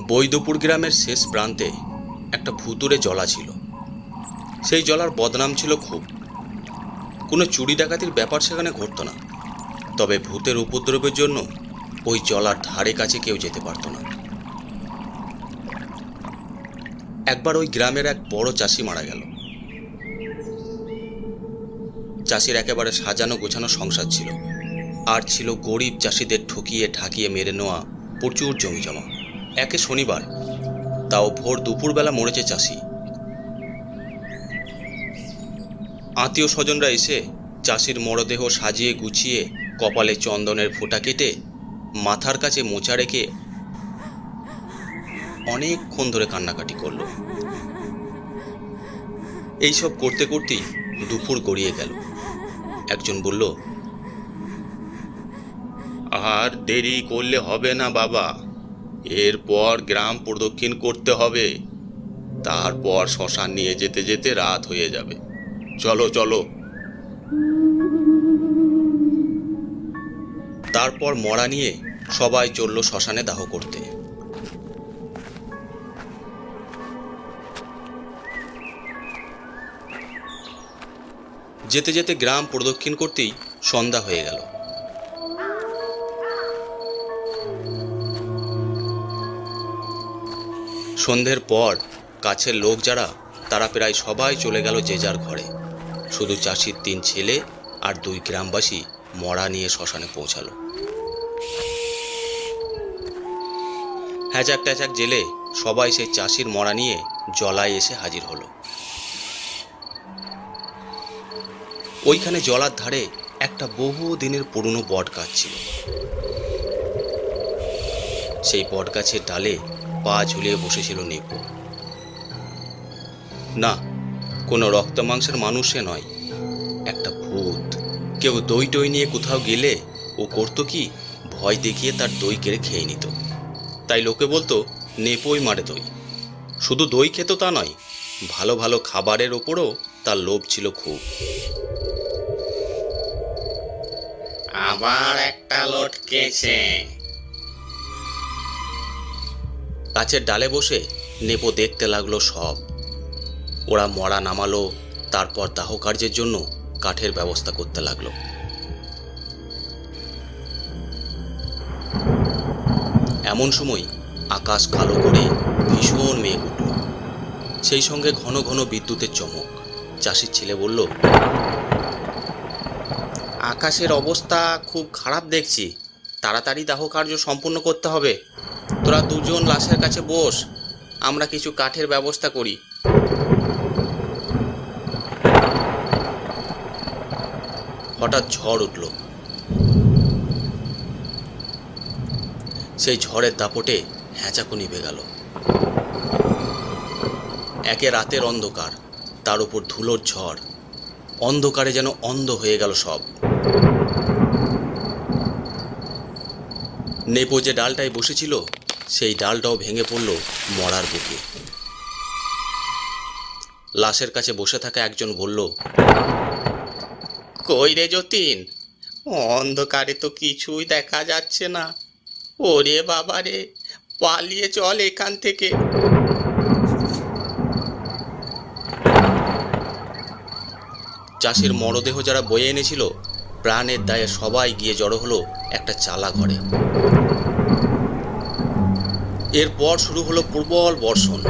বৈদপুর গ্রামের শেষ প্রান্তে একটা ভুতুরে জলা ছিল। সেই জলার বদনাম ছিল খুব। কোনো চুরি ডাকাতির ব্যাপার সেখানে ঘটতো না। তবে ভূতের উপদ্রবের জন্য ওই জলার ধারে কাছে কেউ যেতে পারতো না। একবার ওই গ্রামের এক বড় চাষি মারা গেল। চাষির একেবারে সাজানো গোছানো সংসার ছিল। আর ছিল গরিব চাষিদের ঠকিয়ে ঠাকিয়ে মেরে নেওয়া প্রচুর জমি জমা। একে শনিবার। তাও ভোর দুপুরবেলা মরেছে চাষি। আত্মীয় স্বজনরা এসে চাষির মরদেহ সাজিয়ে গুছিয়ে কপালে চন্দনের ফোঁটা কেটে মাথার কাছে মোচা রেখে অনেকক্ষণ ধরে কান্নাকাটি করল। এইসব করতে করতেই দুপুর গড়িয়ে গেল। একজন বলল, আর দেরি করলে হবে না বাবা। এরপর গ্রাম প্রদক্ষিণ করতে হবে। তারপর শ্মশান নিয়ে যেতে যেতে রাত হয়ে যাবে। চলো চলো। তারপর মরা নিয়ে সবাই চলল শ্মশানে দাহ করতে। যেতে যেতে গ্রাম প্রদক্ষিণ করতেই সন্ধ্যা হয়ে গেল। সন্ধ্যের পর কাছের লোক যারা, তারা প্রায় সবাই চলে গেল যে যার ঘরে। শুধু চাষির তিন ছেলে আর দুই গ্রামবাসী মরা নিয়ে শ্মশানে পৌঁছালো। হ্যাচাক ট্যাচাক জেলে সবাই সেই চাষির মরা নিয়ে জলায় এসে হাজির হলো। ওইখানে জলার ধারে একটা বহু দিনের পুরনো বট গাছ ছিল। সেই বট গাছের ডালে পা ঝুলিয়ে বসেছিল নেপো। না, কোনো রক্ত মাংসের মানুষ নয়, একটা ভূত। কেউ দই টই নিয়ে কোথাও গেলে ও করতো কি? ভয় দেখিয়ে তার দই কেড়ে খেয়ে নিত। তাই লোকে বলতো, নেপোই মারে দই। শুধু দই খেত তা নয়, ভালো ভালো খাবারের ওপরও তার লোভ ছিল খুব। আবার একটা লটকেছে। গাছের ডালে বসে নেপো দেখতে লাগল সব। ওরা মরা নামালো, তারপর দাহ কার্যের জন্য কাঠের ব্যবস্থা করতে লাগল। এমন সময় আকাশ কালো করে ভীষণ মেঘ উঠল। সেই সঙ্গে ঘন ঘন বিদ্যুতের চমক। চাষির ছেলে বলল, আকাশের অবস্থা খুব খারাপ দেখছি। তাড়াতাড়ি দাহ কার্য সম্পূর্ণ করতে হবে। তোরা দুজন লাশের কাছে বস, আমরা কিছু কাঠের ব্যবস্থা করি। হঠাৎ ঝড় উঠল। সেই ঝড়ের দাপটে হ্যাঁচাকু নিভে গেল। একে রাতের অন্ধকার, তার উপর ধুলোর ঝড়, অন্ধকারে যেন অন্ধ হয়ে গেল সব। নেপো যে ডালটায় বসেছিল, সেই ডালটাও ভেঙে পড়ল মরার বুকে। লাশের কাছে বসে থাকা একজন বলল, কই রে যতীন, অন্ধকারে তো কিছুই দেখা যাচ্ছে না। ওরে বাবা রে, পালিয়ে চল এখান থেকে। চাষির মরদেহ যারা বয়ে এনেছিল প্রাণের দায়ে সবাই গিয়ে জড়ো হলো একটা চালা ঘরে। এরপর শুরু হলো প্রবল বর্ষণ।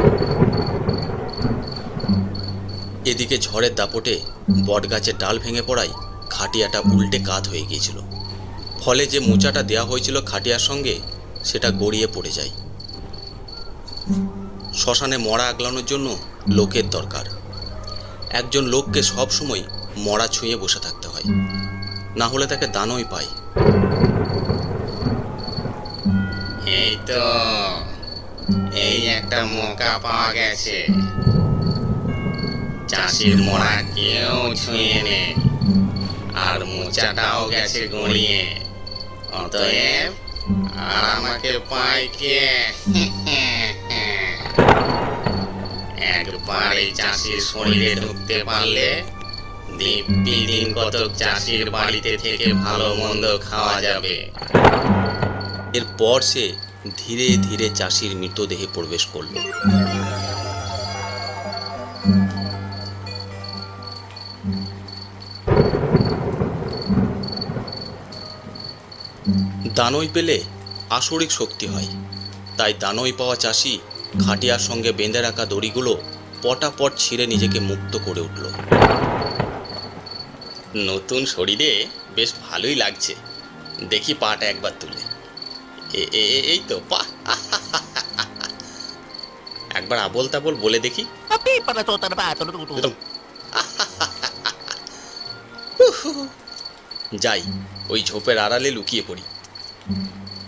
এদিকে ঝড়ের দাপটে বটগাছের ডাল ভেঙে পড়ায় খাটিয়াটা উল্টে কাত হয়ে গিয়েছিল। ফলে যে মোচাটা দেয়া হয়েছিল খাটিয়ার সঙ্গে, সেটা গড়িয়ে পড়ে যায়। শ্মশানে মরা আগলানোর জন্য লোকের দরকার। একজন লোককে সব সময় মরা ছুঁয়ে বসে থাকতে হয়। না হলে তাকে দানই পাই। এই তো, এই একটা মোকা পাওয়া গেছে। চাষির মোড়া কেউ ছুঁয়ে নে, আর মোচাটাও গেছে গড়িয়ে। অতএব, আর আমাকে পায় কে? একবার চাষির শরীরে ঢুকতে পারলে দিব্যি দিন কতক চাষির বাড়িতে থেকে ভালো মন্দ খাওয়া যাবে। এরপর সে ধীরে ধীরে চাষির মৃতদেহে প্রবেশ করল। দানই পেলে আসরিক শক্তি হয়। তাই দানই পাওয়া চাষি খাটিয়ার সঙ্গে বেঁধে রাখা দড়িগুলো পটাপট ছিঁড়ে নিজেকে মুক্ত করে উঠল। নতুন শরীরে বেশ ভালোই লাগছে। দেখি পাটা একবার তুলে। এই তো, পা। একবার আবল তাবল বলে দেখি। যাই, ওই ঝোপের আড়ালে লুকিয়ে পড়ি।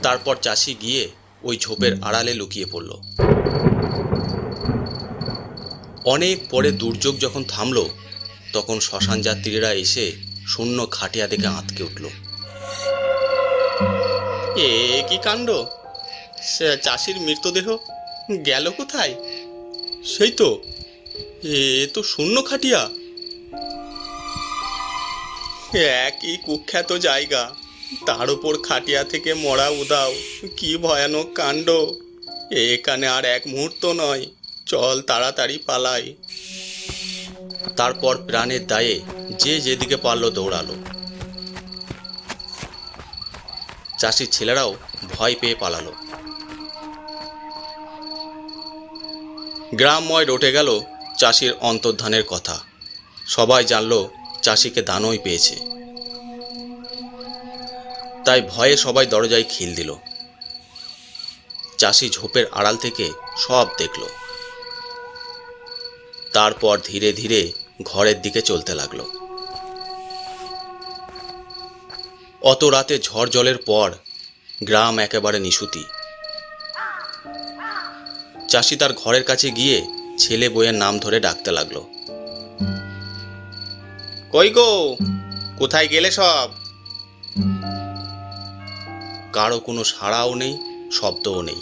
তারপর চাষি গিয়ে ওই ঝোপের আড়ালে লুকিয়ে পড়ল। অনেক পরে দুর্যোগ যখন থামলো তখন শ্মশান যাত্রীরা এসে শূন্য খাটিয়া দেখে আঁতকে উঠল। এ কি কাণ্ড? চাষির মৃতদেহ গেল কোথায়? সেই তো, এ তো শূন্য খাটিয়া। একই কুখ্যাত জায়গা, তার উপর খাটিয়া থেকে মরা উদাও, কি ভয়ানক কাণ্ড। এখানে আর এক মুহূর্ত নয়, চল তাড়াতাড়ি পালাই। তারপর প্রাণের দায়ে যে যেদিকে পারল দৌড়ালো। চাষির ছেলেরাও ভয় পেয়ে পালালো। গ্রামময় রটে গেল চাষির অন্তর্ধানের কথা। সবাই জানলো চাষিকে দানই পেয়েছে। তাই ভয়ে সবাই দরজায় খিল দিল। চাষি ঝোপের আড়াল থেকে সব দেখল। তারপর ধীরে ধীরে ঘরের দিকে চলতে লাগল। অত রাতে ঝড় জলের পর গ্রাম একেবারে নিশুতি। চাষি তার ঘরের কাছে গিয়ে ছেলে বইয়ের নাম ধরে ডাকতে লাগল। কই গো? কোথায় গেলে সব? কারও কোনো সাড়াও নেই, শব্দও নেই।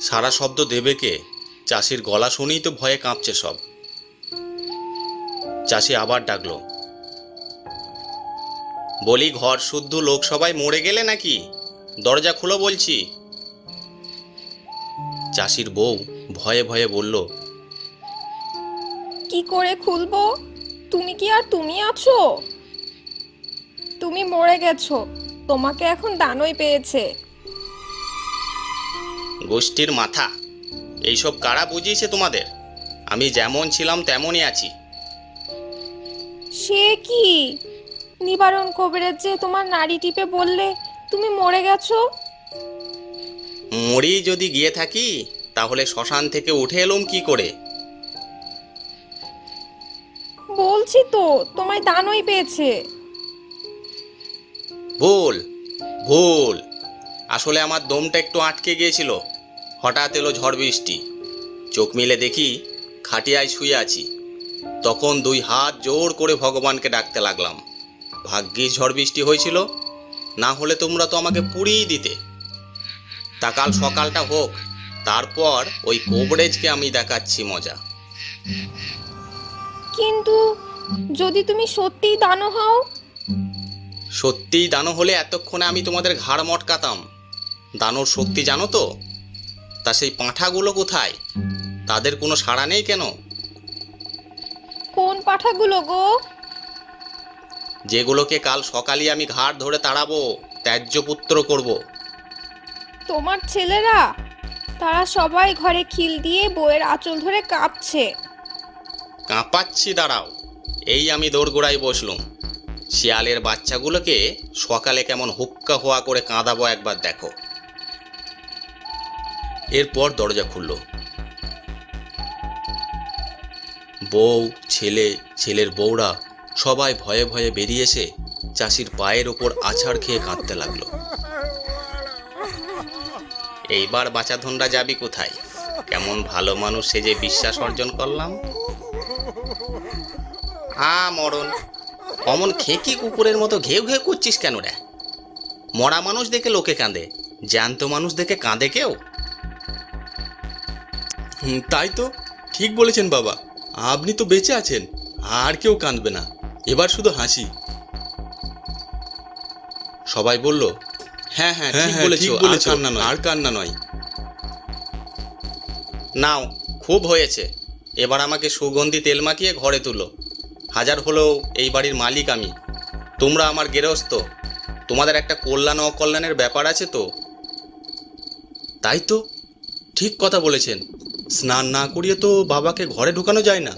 সারা শব্দ দেবে কে? চাষির গলা শুনেই তো ভয়ে কাঁপছে সব। চাষি আবার ডাকলো। বলি ঘর শুদ্ধ লোক সবাই মরে গেলে নাকি? দরজা খুলো বলছি। চাষির বউ ভয়ে ভয়ে বলল কি করে খুলবো? তুমি কি আর তুমি আছো? তুমি মরে গেছো। তোমাকে এখন দানই পেয়েছে। গোষ্ঠীর মাথা এইসব কারা বুঝিয়েছে তোমাদের? আমি যেমন ছিলাম তেমনই আছি। সে কি? নিবারণ কবিরের যে তোমার নাড়ি টিপে বললে তুমি মরে গেছো? মরি যদি গিয়ে থাকি তাহলে শ্মশান থেকে উঠে এলুম কি করে? বলছি তো তোমায় দানই পেয়েছে। ভুল ভুল। আসলে আমার দমটা একটু আটকে গিয়েছিল। হঠাৎ এলো ঝড় বৃষ্টি। চোখ মিলে দেখি খাটিয়ায় শুয়ে আছি। তখন দুই হাত জোর করে ভগবানকে ডাকতে লাগলাম। ভাগ্যিস ঝড় বৃষ্টি হয়েছিল না হলে তোমরা তো আমাকে পুড়িয়ে দিতে। তা কাল সকালটা হোক তারপর ওই কোবরেজকে আমি দেখাচ্ছি মজা। কিন্তু যদি তুমি সত্যিই দানো হও? সত্যিই দানো হলে এতক্ষণে আমি তোমাদের ঘাড় মটকাতাম। দানোর শক্তি জানো তো? তা সেই পাঁঠাগুলো কোথায়? তাদের কোনো সাড়া নেই কেন? কোন পাঠাগুলো গো? যেগুলোকে কাল সকালে আমি ঘাড় ধরে তাড়াবো ত্যায্য পুত্র করব। তোমার ছেলেরা? তারা সবাই ঘরে খিল দিয়ে বইয়ের আঁচল ধরে কাঁপছে। কাঁপাচ্ছি দাঁড়াও। এই আমি দোরগোড়ায় বসলুম। শিয়ালের বাচ্চাগুলোকে সকালে কেমন হুক্কা হওয়া করে কাঁদাবো একবার দেখো। এরপর দরজা খুলল। বউ, ছেলে, ছেলের বউরা সবাই ভয়ে ভয়ে বেরিয়ে এসে চাষির পায়ের ওপর আছাড় খেয়ে কাঁদতে লাগল। এইবার বাঁচাধনরা যাবি কোথায়? কেমন ভালো মানুষ সেজে বিশ্বাস অর্জন করলাম। আ মরণ। অমন খেকি কুকুরের মতো ঘেউ ঘেউ করছিস কেন রে? মরা মানুষ দেখে লোকে কাঁদে, জ্যান্ত মানুষ দেখে কাঁদে কেউ? তাই তো। ঠিক বলেছেন বাবা। আপনি তো বেঁচে আছেন আর কেউ কাঁদবে না। এবার শুধু হাসি। সবাই বলল হ্যাঁ হ্যাঁ ঠিক বলেছ আর কান্না নয়। আর কান্না নয়। নাও খুব হয়েছে। এবার আমাকে সুগন্ধি তেল মাখিয়ে ঘরে তুলো। হাজার হলেও এই বাড়ির মালিক আমি। তোমরা আমার গেরস্ত। তোমাদের একটা কল্যাণ অকল্যাণের ব্যাপার আছে তো? তাই তো ঠিক কথা বলেছেন। স্নান না করিয়ে তো বাবাকে ঘরে ঢুকানো যায় না।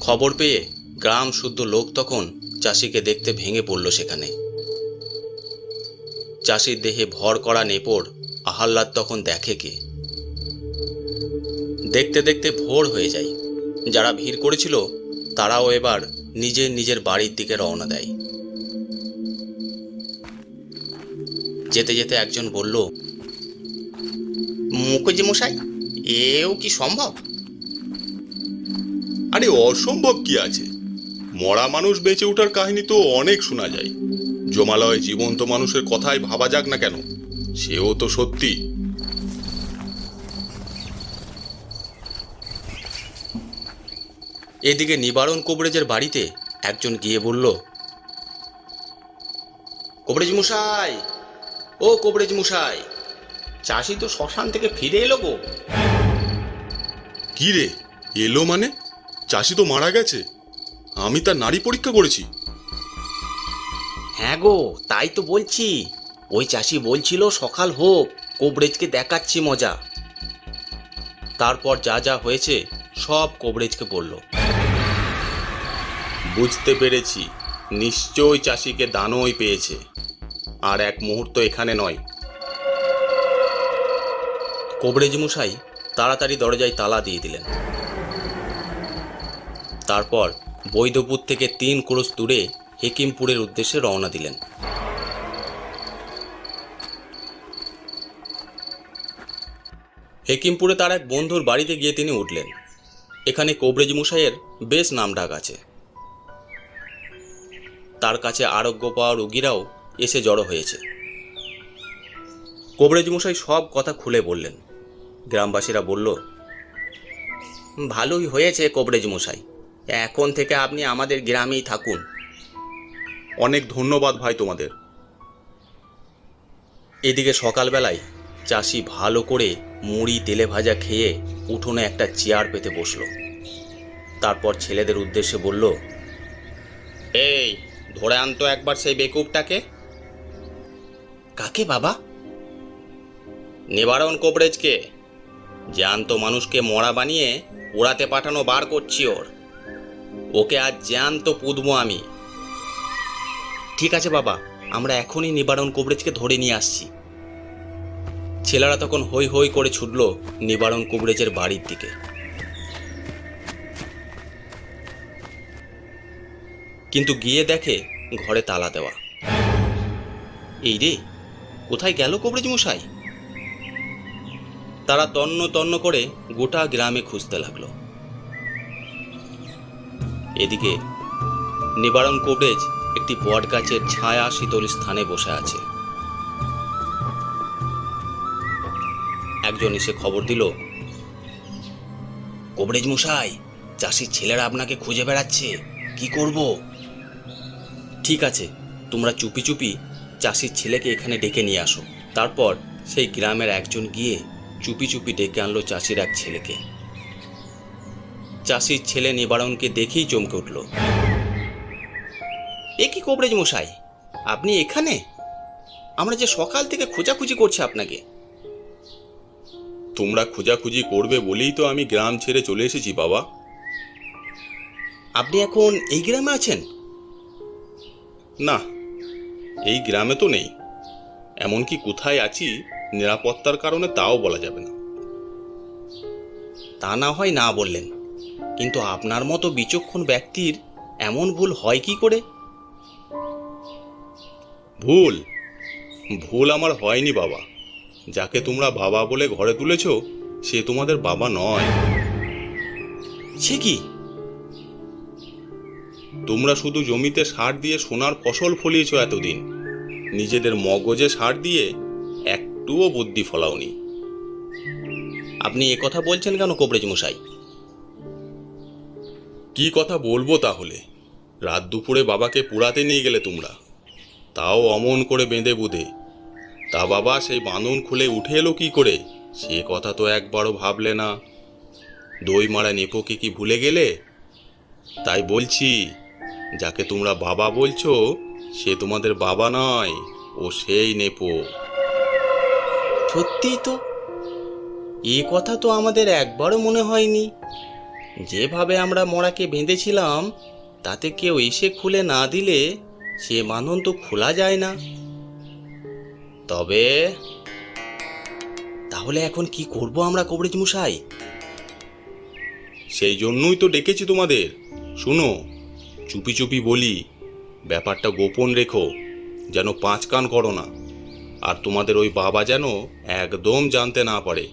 খবর পেয়ে গ্রাম শুদ্ধ লোক তখন চাষিকে দেখতে ভেঙে পড়ল সেখানে। চাষির দেহে ভর করা নেপড় আহ্লাদ তখন দেখে কে। দেখতে দেখতে ভোর হয়ে যায়। যারা ভিড় করেছিল, তারাও এবার নিজের নিজের বাড়ির দিকে রওনা দেয়। যেতে যেতে একজন বলল মুখুজি মশাই এও কি সম্ভব? আরে অসম্ভব কি আছে? মরা মানুষ বেঁচে ওঠার কাহিনী তো অনেক শোনা যায়। জমালয় জীবন্ত মানুষের কথাই ভাবা যাক না কেন সেও তো সত্যি। এদিকে নিবারণ কোবরেজের বাড়িতে একজন গিয়ে বলল কোবরেজ মশাই ও কোবরেজ মশাই চাষি তো শ্মশান থেকে ফিরে এলো গো। কি রে? এলো মানে? চাষি তো মারা গেছে। আমি তার নারী পরীক্ষা করেছি। হ্যাঁ গো তাই তো বলছি। ওই চাষি বলছিল সকাল হোক কোবরেজকে দেখাচ্ছি মজা। তারপর যা যা হয়েছে সব কোবরেজকে বলল। বুঝতে পেরেছি। নিশ্চয়ই চাষিকে দানই পেয়েছে। আর এক মুহূর্ত এখানে নয়। কোবরেজ মশাই তাড়াতাড়ি দরজায় তালা দিয়ে দিলেন। তারপর বৈধপুর থেকে তিন ক্রোশ দূরে হেকিমপুরের উদ্দেশ্যে রওনা দিলেন। হেকিমপুরে তার এক বন্ধুর বাড়িতে গিয়ে তিনি উঠলেন। এখানে কোবরেজ মশাইয়ের বেশ নাম ডাক আছে। তার কাছে আরোগ্য পাওয়া রোগীরাও এসে জড়ো হয়েছে। কোবরেজ মশাই সব কথা খুলে বললেন। গ্রামবাসীরা বলল ভালোই হয়েছে কোবরেজ মশাই। এখন থেকে আপনি আমাদের গ্রামেই থাকুন। অনেক ধন্যবাদ ভাই তোমাদের। এদিকে সকালবেলায় চাষি ভালো করে মুড়ি তেলে ভাজা খেয়ে উঠোনে একটা চেয়ার পেতে বসল। তারপর ছেলেদের উদ্দেশ্যে বলল এই ধরে আনতো একবার সেই বেকুবটাকে। কাকে বাবা? নিবারণ কোবরেজকে। জ্যান্ত মানুষকে মরা বানিয়ে ওড়াতে পাঠানো বার করছি ওর। ওকে আজ জ্যান্ত পুদবো আমি। ঠিক আছে বাবা, আমরা এখনই নিবারণ কুবরেজকে ধরে নিয়ে আসছি। ছেলেরা তখন হই হই করে ছুটল নিবারণ কুবরেজের বাড়ির দিকে। কিন্তু গিয়ে দেখে ঘরে তালা দেওয়া। এই রে, কোথায় গেল কবরেজ মশাই? তারা তন্ন তন্ন করে গোটা গ্রামে খুঁজতে লাগল। এদিকে নিবারণ কবরেজ একটি বট গাছের ছায়া শীতল স্থানে বসে আছে। একজন এসে খবর দিল, কবরেজ মশাই, চাষির ছেলেরা আপনাকে খুঁজে বেড়াচ্ছে, কি করব? ঠিক আছে, তোমরা চুপি চুপি চাষির ছেলেকে এখানে ডেকে নিয়ে আসো। তারপর সেই গ্রামের একজন গিয়ে চুপি চুপি ডেকে আনলো চাষির এক ছেলেকে। চাষির ছেলে নিবারণকে দেখেই চমকে উঠল। এ কি কবরেজ মশাই? আপনি এখানে? আমরা যে সকাল থেকে খোঁজাখুঁজি করছি আপনাকে। তোমরা খোঁজাখুঁজি করবে বলেই তো আমি গ্রাম ছেড়ে চলে এসেছি বাবা। আপনি এখন এই গ্রামে আছেন? না এই গ্রামে তো নেই। এমনকি কোথায় আছি নিরাপত্তার কারণে তাও বলা যাবে না। তা না হয় না বললেন, কিন্তু আপনার মতো বিচক্ষণ ব্যক্তির এমন ভুল হয় কি করে? ভুল? ভুল আমার হয়নি বাবা। যাকে তোমরা বাবা বলে ঘরে তুলেছ, সে তোমাদের বাবা নয়। সে কি? তোমরা শুধু জমিতে সার দিয়ে সোনার ফসল ফলিয়েছ এতদিন। নিজেদের মগজে সার দিয়ে একটুও বুদ্ধি ফলাওনি। আপনি এ কথা বলছেন কেন কবরেজ মশাই? কি কথা বলব তাহলে? রাত দুপুরে বাবাকে পুরাতে নিয়ে গেলে তোমরা। তাও অমন করে বেঁধে বুধে। তা বাবা সেই বাঁধন খুলে উঠে এলো কি করে? সে কথা তো একবারও ভাবলে না। দই মারা নেপোকে কি ভুলে গেলে? তাই বলছি, যাকে তোমরা বাবা বলছো, সে তোমাদের বাবা নয়, ও সেই নেপো। সত্যিই তো? এ কথা তো আমাদের একবারও মনে হয়নি। যেভাবে আমরা মরাকে বেঁধেছিলাম, তাতে কেউ এসে খুলে না দিলে সে বাঁধন তো খোলা যায় না। তবে, তাহলে এখন কি করব আমরা কবরেজ মশাই সেই জন্যই তো ডেকেছি তোমাদের। শুনো, চুপি চুপি বলি, ব্যাপারটা গোপন রেখো, যেন পাঁচ কান করো না। আর তোমাদের ওই বাবা যেন একদম জানতে না পারে।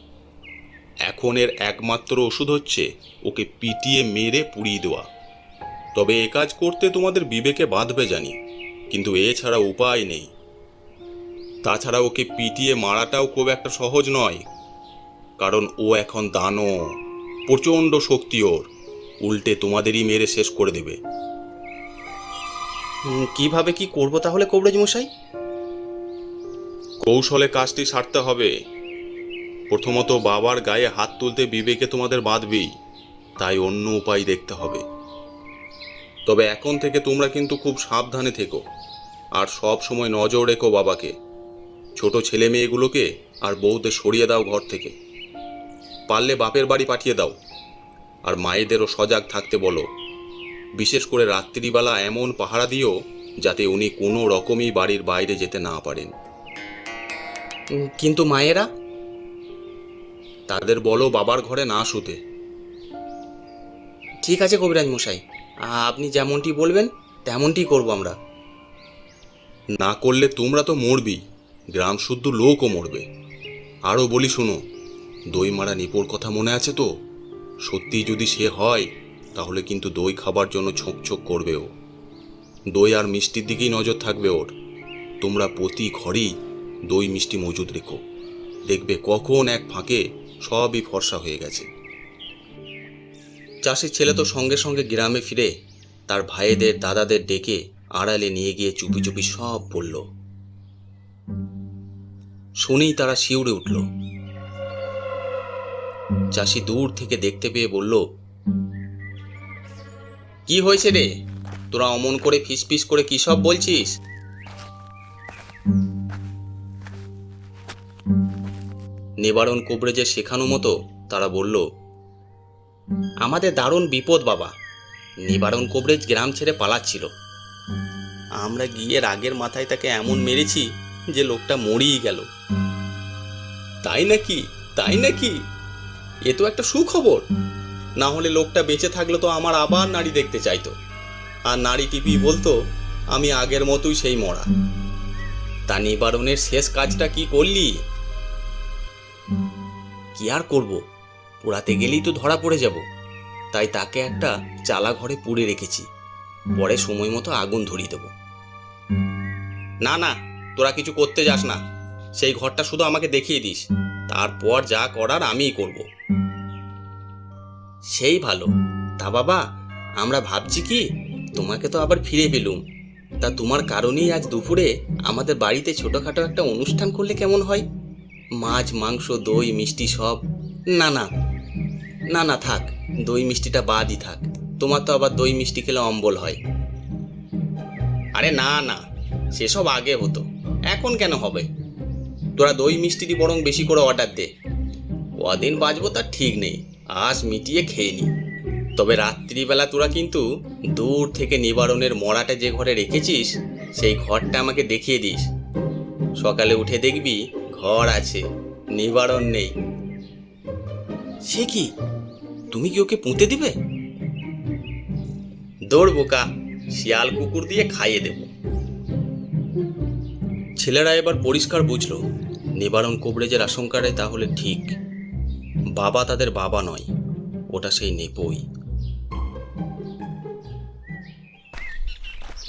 এখন এর একমাত্র ওষুধ হচ্ছে ওকে পিটিয়ে মেরে পুড়িয়ে দেওয়া। তবে এ কাজ করতে তোমাদের বিবেকে বাঁধবে জানি, কিন্তু এছাড়া উপায় নেই। তাছাড়া ওকে পিটিয়ে মারাটাও খুব একটা সহজ নয়, কারণ ও এখন দানো, প্রচণ্ড শক্তি ওর। উল্টে তোমাদেরই মেরে শেষ করে দেবে। কীভাবে কি করব তাহলে কবরেজ মশাই? কৌশলে কাজটি সারতে হবে। প্রথমত বাবার গায়ে হাত তুলতে বিবেকে তোমাদের বাঁধবেই, তাই অন্য উপায় দেখতে হবে। তবে এখন থেকে তোমরা কিন্তু খুব সাবধানে থেকো, আর সব সময় নজর রেখো বাবাকে। ছোট ছেলে মেয়েগুলোকে আর বউদের সরিয়ে দাও ঘর থেকে। পারলে বাপের বাড়ি পাঠিয়ে দাও, আর মায়েদেরও সজাগ থাকতে বলো। বিশেষ করে রাত্রিবেলা এমন পাহারা দিও, যাতে উনি কোনো রকমই বাড়ির বাইরে যেতে না পারেন। কিন্তু মায়েরা? তাদের বলো বাবার ঘরে না শুতে। ঠিক আছে কবিরাজ মশাই আপনি যেমনটি বলবেন তেমনটি করব আমরা। না করলে তোমরা তো মরবি গ্রাম শুদ্ধ লোকও মরবে। আরও বলি শোনো দই মারা নিপোর কথা মনে আছে তো? সত্যি যদি সে হয় তাহলে কিন্তু দই খাবার জন্য ছোঁক ছোঁক করবে ও। দই আর মিষ্টির দিকেই নজর থাকবে ওর। তোমরা প্রতি ঘরেই দই মিষ্টি মজুদ রেখো। দেখবে কখন এক ফাঁকে সবই ফর্সা হয়ে গেছে। চাষির ছেলে তো সঙ্গে সঙ্গে গ্রামে ফিরে তার ভাইদের দাদাদের ডেকে আড়ালে নিয়ে গিয়ে চুপি চুপি সব বলল। শুনেই তারা শিউরে উঠল। চাষি দূর থেকে দেখতে পেয়ে বলল, কি হয়েছে রে? তোরা অমন করে ফিসফিস করে কি সব বলছিস? নিবারণ কোবরেজের শেখানো মতো তারা বলল, আমাদের দারুণ বিপদ বাবা। নিবারণ কবরেজ গ্রাম ছেড়ে পালাচ্ছিল। আমরা গিয়ে রাগের মাথায় তাকে এমন মেরেছি যে লোকটা মরেই গেল। তাই নাকি? তাই নাকি? এ তো একটা সুখবর। না হলে লোকটা বেঁচে থাকলে তো আমার আবার নারী দেখতে চাইতো। আর নারী টিপি বলতো, আমি আগের মতোই সেই মরা। তা নিবারণের শেষ কাজটা কি করলি? কি আর করব? পোড়াতে গেলেই তো ধরা পড়ে যাব। তাই তাকে একটা চালা ঘরে পুড়ে রেখেছি। পরে সময় মতো আগুন ধরিয়ে দেব। না না, তোরা কিছু করতে যাস না। সেই ঘরটা শুধু আমাকে দেখিয়ে দিস। তারপর যা করার আমিই করব। সেই ভালো। তা বাবা, আমরা ভাবছি কি? তোমাকে তো আবার ফিরে পেলুম। তা তোমার কারণেই আজ দুপুরে আমাদের বাড়িতে ছোটখাটো একটা অনুষ্ঠান করলে কেমন হয়? মাছ, মাংস, দই, মিষ্টি সব। না না। না না, থাক। দই মিষ্টিটা বাদই থাক। তোমার তো আবার দই মিষ্টি খেলে অম্বল হয়। আরে না না। সেসব আগে হতো। এখন কেন হবে? তোরা দই মিষ্টিটি বরং বেশি করে অর্ডার দে। কদিন বাঁচবো তার ঠিক নেই। আজ মিটিয়ে খেয়ে নি। তবে রাত্রিবেলা তোরা কিন্তু দূর থেকে নিবারণের মরাটা যে ঘরে রেখেছিস, সেই ঘরটা আমাকে দেখিয়ে দিস। সকালে উঠে দেখবি ঘর আছে, নিবারণ নেই। সে কি? তুমি কি ওকে পুঁতে দিবে? দৌড় বোকা, শিয়াল কুকুর দিয়ে খাইয়ে দেব। ছেলেরা এবার পরিষ্কার বুঝলো, নিবারণ কোবরেজের আশঙ্কাটাই তাহলে ঠিক। বাবা তাদের বাবা নয়, ওটা সেই নেপই।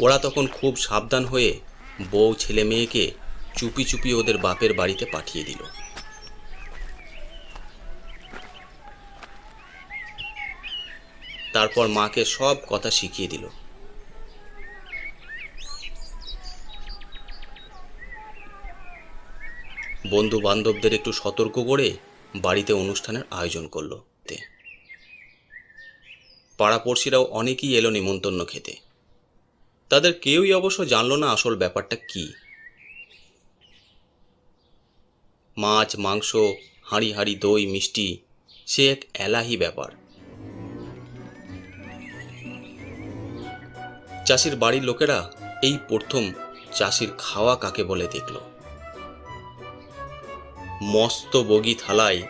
ওরা তখন খুব সাবধান হয়ে বউ ছেলে মেয়েকে চুপি চুপি ওদের বাপের বাড়িতে পাঠিয়ে দিল। তারপর মাকে সব কথা শিখিয়ে দিল। বন্ধু বান্ধবদের একটু সতর্ক করে বাড়িতে অনুষ্ঠানের আয়োজন করল পাড়াপড়শিরাও অনেকেই এলো নিমন্তন্ন খেতে। তাদের কেউই অবশ্য জানলো না আসল ব্যাপারটা কি। মাছ, মাংস, হাঁড়ি হাঁড়ি, দই, মিষ্টি, সে এক এলাহি ব্যাপার। চাষির বাড়ির লোকেরা এই প্রথম চাষির খাওয়া কাকে বলে দেখল। মস্ত বগি থালায়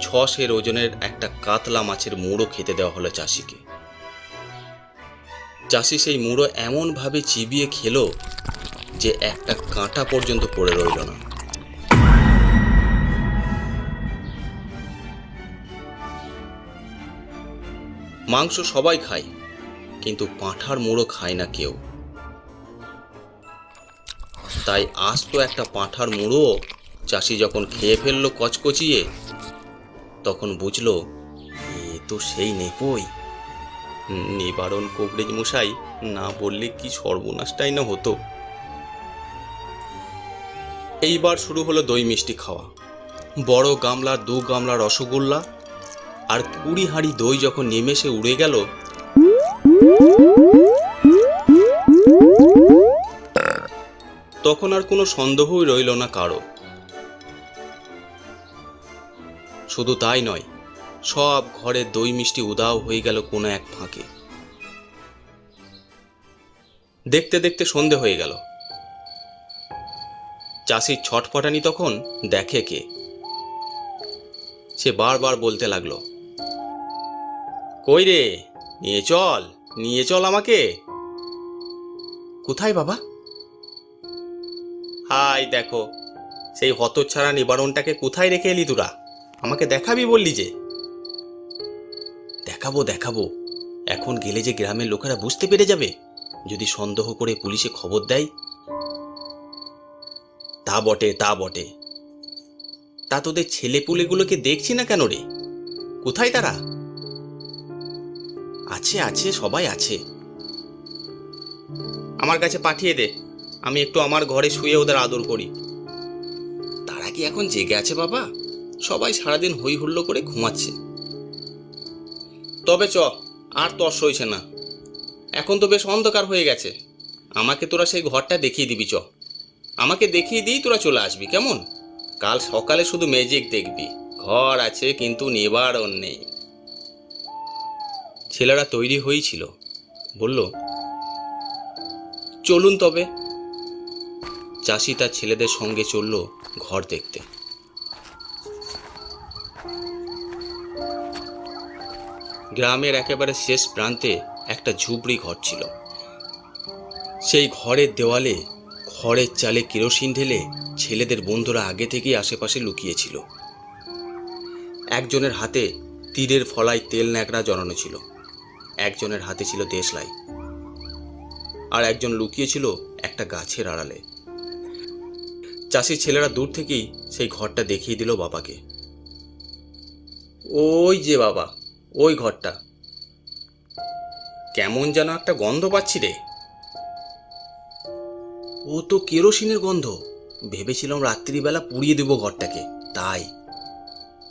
ছ সের ওজনের একটা কাতলা মাছের মুড়ো খেতে দেওয়া হলো চাষিকে। চাষি সেই মুড়ো এমনভাবে চিবিয়ে খেলো যে একটা কাঁটা পর্যন্ত পড়ে রইল না। মাংস সবাই খায়, কিন্তু পাঁঠার মুড়ো খায় না কেউ। তাই আজ তো একটা পাঁঠার মুড়ো চাষি যখন খেয়ে ফেলল কচকচিয়ে, তখন বুঝলো, এ তো সেই নেপই। নিবারণ কবরেজ মশাই না বললে কি সর্বনাশটাই না হতো। এইবার শুরু হলো দই মিষ্টি খাওয়া। বড় গামলা, দু গামলা রসগোল্লা আর কুড়ি হাঁড়ি দই যখন নেমেষে উড়ে গেল, তখন আর কোনো সন্দেহই রইল না কারও। শুধু তাই নয়, সব ঘরে দই মিষ্টি উদাও হয়ে গেল কোনো এক ফাঁকে। দেখতে দেখতে সন্ধে হয়ে গেল। চাষির ছটফটানি তখন দেখে কে। সে বারবার বলতে লাগল কই রে? নিয়ে চল নিয়ে চল আমাকে। কোথায় বাবা? হাই, দেখো, সেই হতচ্ছাড়া নিবারণটাকে কোথায় রেখে এলি তোরা? আমাকে দেখাবি বললি যে। দেখাবো দেখাবো। এখন গেলে যে গ্রামের লোকেরা বুঝতে পেরে যাবে। যদি সন্দেহ করে পুলিশে খবর দেয়। তা বটে তা বটে। তা তোদের ছেলেপুলেগুলোকে দেখছি না কেন রে? কোথায় তারা? আছে আছে, সবাই আছে। আমার কাছে পাঠিয়ে দে, আমি একটু আমার ঘরে শুয়ে ওদের আদর করি। তারা কি এখন জেগে আছে বাবা? সবাই সারাদিন হই হুল্লো করে ঘুমাচ্ছে। তবে চ, আর তর সইছে না। এখন তো বেশ অন্ধকার হয়ে গেছে। আমাকে তোরা সেই ঘরটা দেখিয়ে দিবি চ। আমাকে দেখিয়ে দিই তোরা চলে আসবি, কেমন? কাল সকালে শুধু ম্যাজিক দেখবি। ঘর আছে, কিন্তু নিবারণ নেই ছেলেরা তৈরি হয়েছিল। বলল, চলুন তবে। চাষি তার ছেলেদের সঙ্গে চলল ঘর দেখতে। গ্রামের একেবারে শেষ প্রান্তে একটা ঝুপড়ি ঘর ছিল। সেই ঘরের দেওয়ালে খড়ের চালে কেরোসিন ঢেলে ছেলেদের বন্ধুরা আগে থেকেই আশেপাশে লুকিয়েছিল। একজনের হাতে তীরের ফলায় তেল ন্যাকড়া জড়ানো ছিল। একজনের হাতে ছিল দেশলাই। আর একজন লুকিয়েছিল একটা গাছের আড়ালে। চাষির ছেলেরা দূর থেকেই সেই ঘরটা দেখিয়ে দিল বাবাকে। ওই যে বাবা, ওই ঘরটা। কেমন যেন একটা গন্ধ পাচ্ছি রে। ও তো কেরোসিনের গন্ধ। ভেবেছিলাম রাত্রিবেলা পুড়িয়ে দেবো ঘরটাকে, তাই।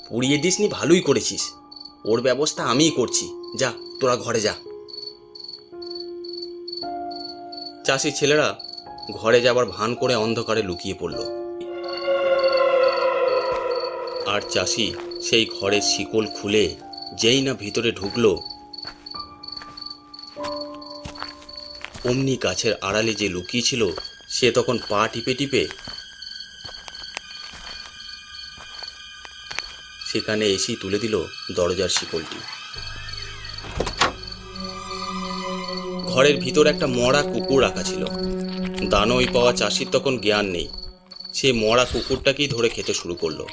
পুড়িয়ে দিসনি ভালোই করেছিস। ওর ব্যবস্থা আমিই করছি। যা, তোরা ঘরে যা। চাষি ছেলেরা ঘরে যাবার ভান করে অন্ধকারে লুকিয়ে পড়ল। আর চাষি সেই ঘরের শিকল খুলে যেই না ভিতরে ঢুকলো, অমনি গাছের আড়ালে যে লুকিয়েছিল সে তখন পা টিপে টিপে সেখানে এসেই তুলে দিল দরজার শিকলটি। ঘরের ভিতর একটা মরা কুকুর রাখা ছিল। দানই পাওয়া চাষির তখন জ্ঞান নেই। সে মরা কুকুরটাকেই ধরে খেতে শুরু করল।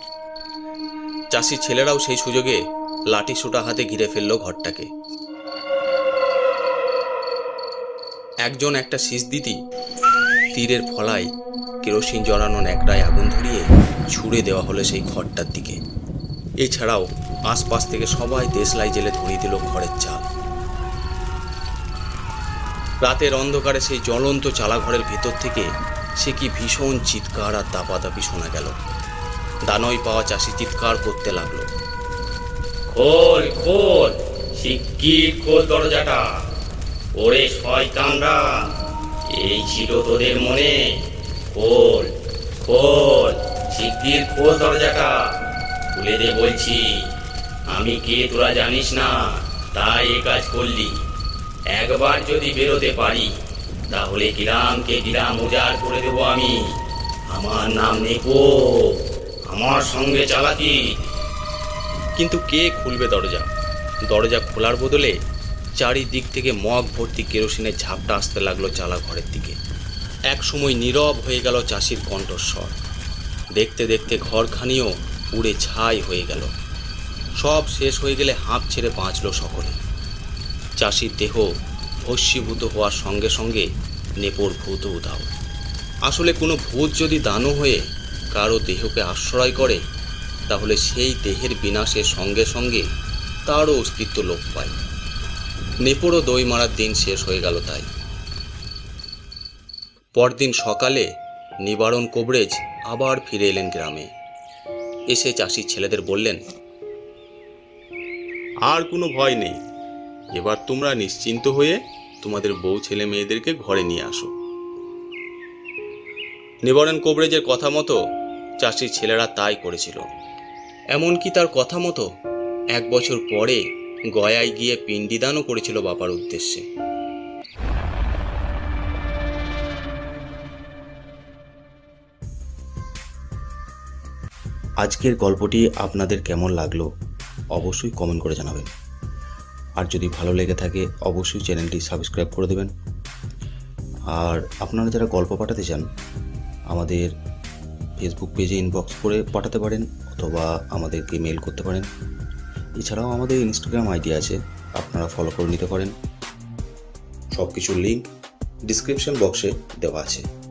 চাষির ছেলেরাও সেই সুযোগে লাঠি সুটা হাতে ঘিরে ফেলল ঘরটাকে। একজন একটা শীষ দিতি তীরের ফলায় কেরোসিন জড়ানো ন্যাকড়ায় আগুন ধরিয়ে ছুড়ে দেওয়া হলো সেই ঘরটার দিকে। এছাড়াও আশপাশ থেকে সবাই দেশলাই জেলে ধরিয়ে দিল ঘরের চাল। রাতের অন্ধকারে সেই জ্বলন্ত চালাঘরের ভেতর থেকে সে কি ভীষণ চিৎকার আর দাপাদাপি শোনা গেল। দানই পাওয়া চাষি চিৎকার করতে লাগল। খোল খোল, শিগগির খোল দরজাটা। ওরে শয়তানরা, এই ছিল তোদের মনে। খোল খোল, শিগগির খোল দরজাটা। খুলে দে বলছি। আমি কে তোরা জানিস না? তাই এ কাজ করলি। একবার যদি বেরোতে পারি, তাহলে গ্রামকে গ্রাম উজাড় করে দেবো আমি। আমার নাম নেকো। আমার সঙ্গে চালাকি। কিন্তু কে খুলবে দরজা? দরজা খোলার বদলে চারিদিক থেকে মগ ভর্তি কেরোসিনের ঝাপটা আসতে লাগল চালা ঘরের দিকে। এক সময় নীরব হয়ে গেল চাষির কণ্ঠস্বর। দেখতে দেখতে ঘরখানিও উড়ে ছাই হয়ে গেল। সব শেষ হয়ে গেলে হাঁপ ছেড়ে বাঁচল সকলে। চাষির দেহ ভস্মীভূত হওয়ার সঙ্গে সঙ্গে নেপোর ভূত উধাও। আসলে কোনো ভূত যদি দানও হয়ে কারও দেহকে আশ্রয় করে, তাহলে সেই দেহের বিনাশের সঙ্গে সঙ্গে তারও অস্তিত্ব লোপ পায়। নেপোরও দই মারার দিন শেষ হয়ে গেল তাই। পরদিন সকালে নিবারণ কবরেজ আবার ফিরে এলেন গ্রামে। এসে চাষির ছেলেদের বললেন, আর কোনো ভয় নেই। এবার তোমরা নিশ্চিন্ত হয়ে তোমাদের বউ ছেলে মেয়েদেরকে ঘরে নিয়ে আসো। নিবারণ কবরেজের কথা মতো চাষির ছেলেরা তাই করেছিল। এমনকি তার কথা মতো এক বছর পরে গয়ায় গিয়ে পিণ্ডিদানও করেছিল বাবার উদ্দেশ্যে। আজকের গল্পটি আপনাদের কেমন লাগল অবশ্যই কমেন্ট করে জানাবেন। আর যদি ভালো লেগে থাকে, অবশ্যই চ্যানেলটি সাবস্ক্রাইব করে দেবেন। আর আপনারা যারা গল্প পাঠাতে চান, আমাদের ফেসবুক পেজে ইনবক্স করে পাঠাতে পারেন অথবা আমাদেরকে মেল করতে পারেন। এছাড়াও আমাদের ইনস্টাগ্রাম আইডি আছে, আপনারা ফলো করে নিতে পারেন। সব কিছুর লিঙ্ক ডিসক্রিপশন বক্সে দেওয়া আছে।